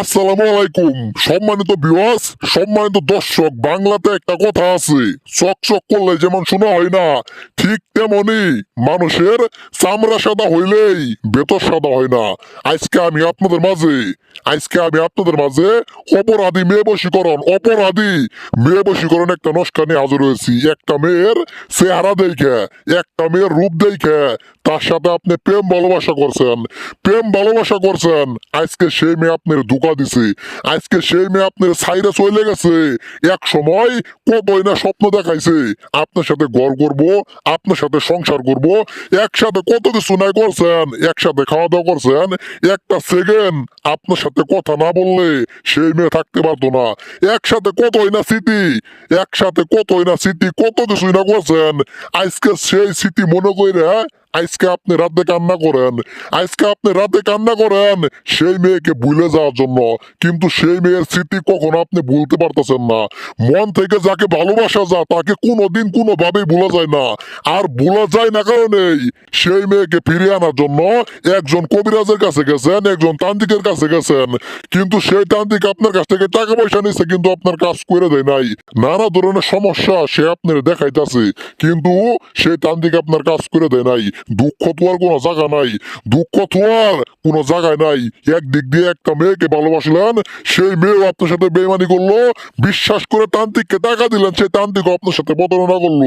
আসসালামু আলাইকুম। সম্মানিত বিওয়াস সম্মানিত দর্শক, বাংলাতে একটা কথা আছে। চক চক করলে যেমন শোনা হয় না, ঠিক তেমনি মানুষের চামড়া সাদা হইলেই বেতর সাদা হয় না। আজকে আমি আপনাদের মাঝে, আজকে আমি আপনাদের মাঝে অপরাধী মেয়ে বশীকরণ, অপরাধী মেয়ে বশীকরণ একটা নস্কা নিয়ে হাজির হয়েছি। একটা মেয়ের চেহারা দেখে, একটা মেয়ের রূপ দেখে, তার সাথে আপনি প্রেম ভালোবাসা করছেন। প্রেম ভালোবাসা করছেন, আজকে সেই মেয়ে আপনার ধোকা দিছে। আজকে সেই মেয়ে আপনার সাইরে চলে গেছে। এক সময় কতই না স্বপ্ন দেখাইছে। আপনার সাথে ঘর করব, আপনার সাথে সংসার করব, একসাথে কত কিছু নাই করছেন, একসাথে খাওয়া দাওয়া করছেন, একটা সেকেন্ড আপনার সাথে কথা না বললে সেই মেয়ে থাকতে পারতো না। একসাথে কতই না স্মৃতি, একসাথে কতই না স্মৃতি, কত কিছুই না করছেন। আজকে সেই স্মৃতি মনে কইরা আজকে আপনি রাতে কান্না করেন, আজকে আপনি রাতে কান্না করেন, সেই মেয়েকে ভুলে যাওয়ার জন্য। কিন্তু সেই মেয়ের স্মৃতি কখনো আপনি ভুলতে পারতেছেন না। মন থেকে যাকে ভালোবাসা যা, তাকে কোনোদিন কোনোভাবেই ভোলা যায় না। আর ভোলা যায় না কারণেই সেই মেয়েকে ফিরিয়ে আনার জন্য একজন কবিরাজের কাছে গেছেন, একজন তান্ত্রিকের কাছে গেছেন। কিন্তু সেই তান্ত্রিক আপনার কাছ থেকে টাকা পয়সা নিচ্ছে কিন্তু আপনার কাজ করে দেয় নাই। নানা ধরনের সমস্যা সে আপনার দেখাইতেছে, কিন্তু সেই তান্ত্রিক আপনার কাজ করে দেয় নাই। দুঃখ তো আর কোনো জায়গা নাই। দুঃখ তো আর কোনো জায়গায় নাই। একদিক দিয়ে একটা মেয়েকে ভালোবাসলেন, সেই মেয়েও আপনার সাথে বেমানি করল, বিশ্বাস করে তান্ত্রিককে টাকা দিলেন, সেই তান্ত্রিক আপনার সাথে প্রতারণা করল।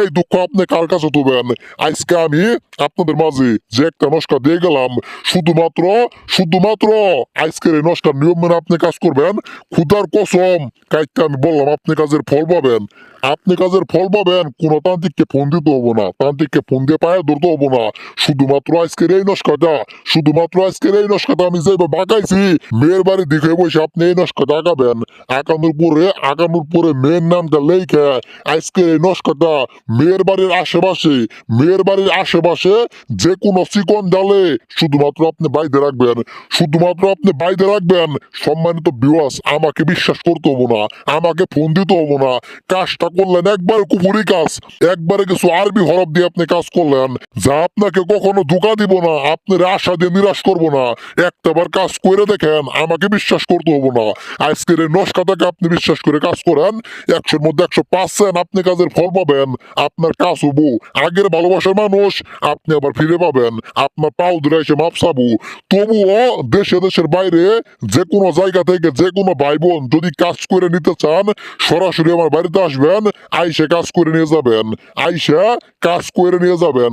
এই দুঃখ আপনি কার কাছে তুবেন আজকে আমি আপনাদের মাঝে যে একটা নস্কা দিয়ে গেলাম, শুধুমাত্র শুধুমাত্র আজকের এই নস্কার নিয়ম মেনে আপনি কাজ করবেন ক্ষুদার কসম কাইতে আমি বললাম, আপনি কাজের ফল পাবেন। আপনি কাজের ফল পাবেন, কোন তান্ত্রিককে ফোন দিতে হব না। তান্ত্রিককে ফোন দিয়ে পায়ে ধরতে হব না। শুধুমাত্র আজকের এই নস্কাটা শুধুমাত্র আজকের এই নস্কাটা আমি যেভাবে বাঁকাইছি, মেয়ের বাড়ির দিকে বসে আপনি এই নস্কাটা আঁকাবেন। আঁকানোর পরে আঁকানোর পরে মেয়ের নামটা লেখে আজকের এই নস্কাটা মেয়ের বাড়ির আশেপাশে, মেয়ের বাড়ির আশেপাশে যে কোনো চিকন ডালে শুধুমাত্র আপনি বাইরে রাখবেন। শুধুমাত্র আপনি বাইরে রাখবেন। সম্মানিত বিওয়াস আমাকে বিশ্বাস করতে হব না, আমাকে ফোন দিতে হব না। কাজটা করলেন একবার কুপুরি কাজ, একবারে কিছু আরবি হরফ দিয়ে আপনি কাজ করলেন। যা আপনাকে কখনো ধোকা দিব না, আপনার আশা দিয়ে নিরাশ করব না। একটাবার কাজ করে দেখেন, আমাকে বিশ্বাস করতে হব না। আজকের এই নস্কাটাকে আপনি বিশ্বাস করে কাজ করেন, একশোর মধ্যে একশো পার্সেন্ট আপনি কাজের ফল পাবেন, আপনার কাজ হব। আগের ভালোবাসার মানুষ, আপনি আবার ফিরে পাবেন, আপনার পাও ধরে এসে মাপসাবু তবুও দেশে দেশের বাইরে যে কোনো জায়গা থেকে যে কোনো ভাই বোন যদি কাজ করে নিতে চান, সরাসরি আমার বাড়িতে আসবেন, আইসে কাজ করে নিয়ে যাবেন। আইসা কাজ করে নিয়ে যাবেন।